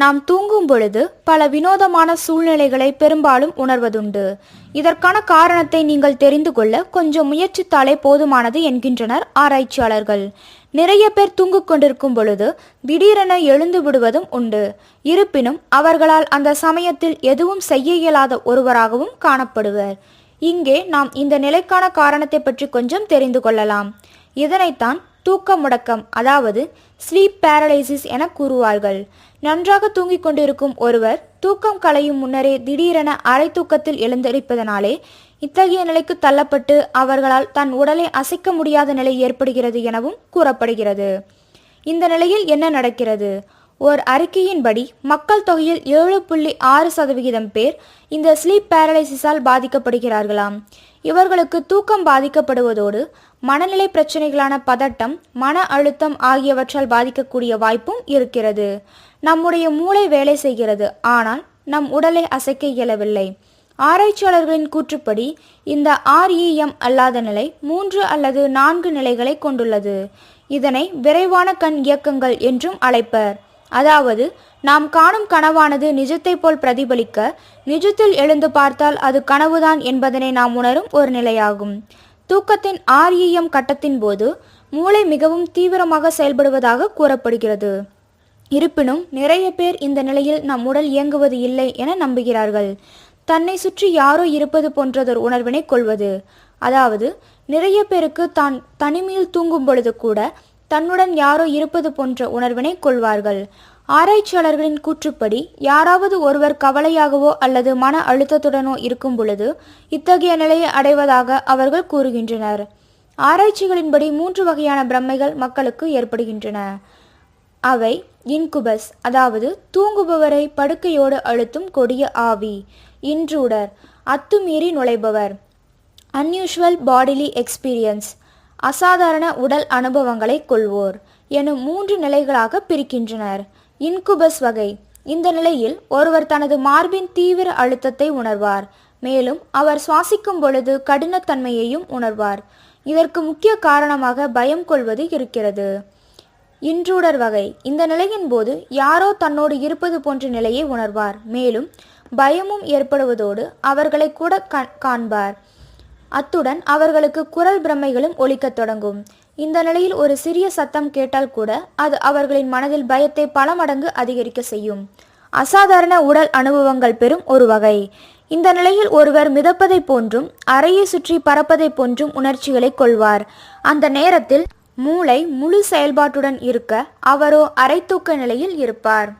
நாம் தூங்கும் பொழுது பல வினோதமான சூழ்நிலைகளை பெரும்பாலும் உணர்வதுண்டு. இதற்கான காரணத்தை நீங்கள் தெரிந்து கொள்ள கொஞ்சம் முயற்சித்தாலே போதுமானது என்கின்றனர் ஆராய்ச்சியாளர்கள். நிறைய பேர் தூங்கிக் கொண்டிருக்கும் பொழுது திடீரென எழுந்து விடுவதும் உண்டு. இருப்பினும் அவர்களால் அந்த சமயத்தில் எதுவும் செய்ய இயலாத ஒருவராகவும் காணப்படுவர். இங்கே நாம் இந்த நிலைக்கான காரணத்தை பற்றி கொஞ்சம் தெரிந்து கொள்ளலாம். இதனைத்தான் தூக்க முடக்கம் அதாவது ஸ்லீப் பேரலைசிஸ் என கூறுவார்கள். நன்றாக தூங்கிக் கொண்டிருக்கும் ஒருவர் தூக்கம் கலையும் முன்னரே திடீரென அரை தூக்கத்தில் எழுந்தரிப்பதனாலே இத்தகைய நிலைக்கு தள்ளப்பட்டு அவர்களால் தன் உடலை அசைக்க முடியாத நிலை ஏற்படுகிறது எனவும் கூறப்படுகிறது. இந்த நிலையில் என்ன நடக்கிறது? ஓர் அறிக்கையின்படி மக்கள் தொகையில் ஏழு புள்ளி ஆறு சதவிகிதம் பேர் இந்த ஸ்லீப் பேரலைசிஸால் பாதிக்கப்படுகிறார்களாம். இவர்களுக்கு தூக்கம் பாதிக்கப்படுவதோடு மனநிலை பிரச்சனைகளான பதட்டம் மன அழுத்தம் ஆகியவற்றால் பாதிக்கக்கூடிய வாய்ப்பும் இருக்கிறது. நம்முடைய மூளை வேலை செய்கிறது ஆனால் நம் உடலை அசைக்க இயலவில்லை. ஆராய்ச்சியாளர்களின் கூற்றுப்படி இந்த ஆர்இஎம் அல்லாத நிலை மூன்று அல்லது நான்கு நிலைகளை கொண்டுள்ளது. இதனை விரைவான கண் இயக்கங்கள் என்றும் அழைப்பர். அதாவது நாம் காணும் கனவானது நிஜத்தை போல் பிரதிபலிக்க நிஜத்தில் எழுந்து பார்த்தால் அது கனவுதான் என்பதனை நாம் உணரும் ஒரு நிலையாகும். தூக்கத்தின் ஆர்இஎம் கட்டத்தின் போது மூளை மிகவும் தீவிரமாக செயல்படுவதாக கூறப்படுகிறது. இருப்பினும் நிறைய பேர் இந்த நிலையில் நம் உடல் இயங்குவது இல்லை என நம்புகிறார்கள். தன்னை சுற்றி யாரோ இருப்பது போன்றதொரு உணர்வினை கொள்வது. அதாவது நிறைய பேருக்கு தான் தனிமையில் தூங்கும் பொழுது கூட தன்னுடன் யாரோ இருப்பது போன்ற உணர்வினை கொள்வார்கள். ஆராய்ச்சியாளர்களின் கூற்றுப்படி யாராவது ஒருவர் கவலையாகவோ அல்லது மன அழுத்தத்துடனோ இருக்கும் பொழுது இத்தகைய நிலையை அடைவதாக அவர்கள் கூறுகின்றனர். ஆராய்ச்சிகளின்படி மூன்று வகையான பிரம்மைகள் மக்களுக்கு ஏற்படுகின்றன. அவை இன்குபஸ் அதாவது தூங்குபவரை படுக்கையோடு அழுத்தும் கொடிய ஆவி இன்ட்ரூடர் அத்துமீறி நுழைபவர் அன்யூஷுவல் பாடிலி எக்ஸ்பீரியன்ஸ் அசாதாரண உடல் அனுபவங்களை கொள்வோர் எனும் மூன்று நிலைகளாக பிரிக்கின்றனர். இன்குபஸ் வகை. இந்த நிலையில் ஒருவர் தனது மார்பின் தீவிர அழுத்தத்தை உணர்வார். மேலும் அவர் சுவாசிக்கும் பொழுது கடினத்தன்மையையும் உணர்வார். இதற்கு முக்கிய காரணமாக பயம் கொள்வது இருக்கிறது. இன்ட்ரூடர் வகை. இந்த நிலையின் போது யாரோ தன்னோடு இருப்பது போன்ற நிலையை உணர்வார். மேலும் பயமும் ஏற்படுவதோடு அவர்களை கூட காண்பார். அத்துடன் அவர்களுக்கு குரல் பிரமைகளும் ஒலிக்கத் தொடங்கும். இந்த நிலையில் ஒரு சிறிய சத்தம் கேட்டால் கூட அது அவர்களின் மனதில் பயத்தை பல மடங்கு அதிகரிக்க செய்யும். அசாதாரண உடல் அனுபவங்கள் பெறும் ஒரு வகை. இந்த நிலையில் ஒருவர் மிதப்பதை போன்றும் அறையை சுற்றி பறப்பதை போன்றும் உணர்ச்சிகளை கொள்வார். அந்த நேரத்தில் மூளை முழு செயல்பாட்டுடன் இருக்க அவரோ அரைத்தூக்க நிலையில் இருப்பார்.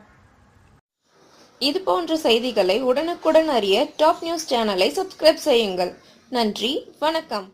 இது போன்ற செய்திகளை உடனுக்குடன் அறிய டாப் நியூஸ் சேனலை சப்ஸ்கிரைப் செய்யுங்கள். நன்றி. வணக்கம்.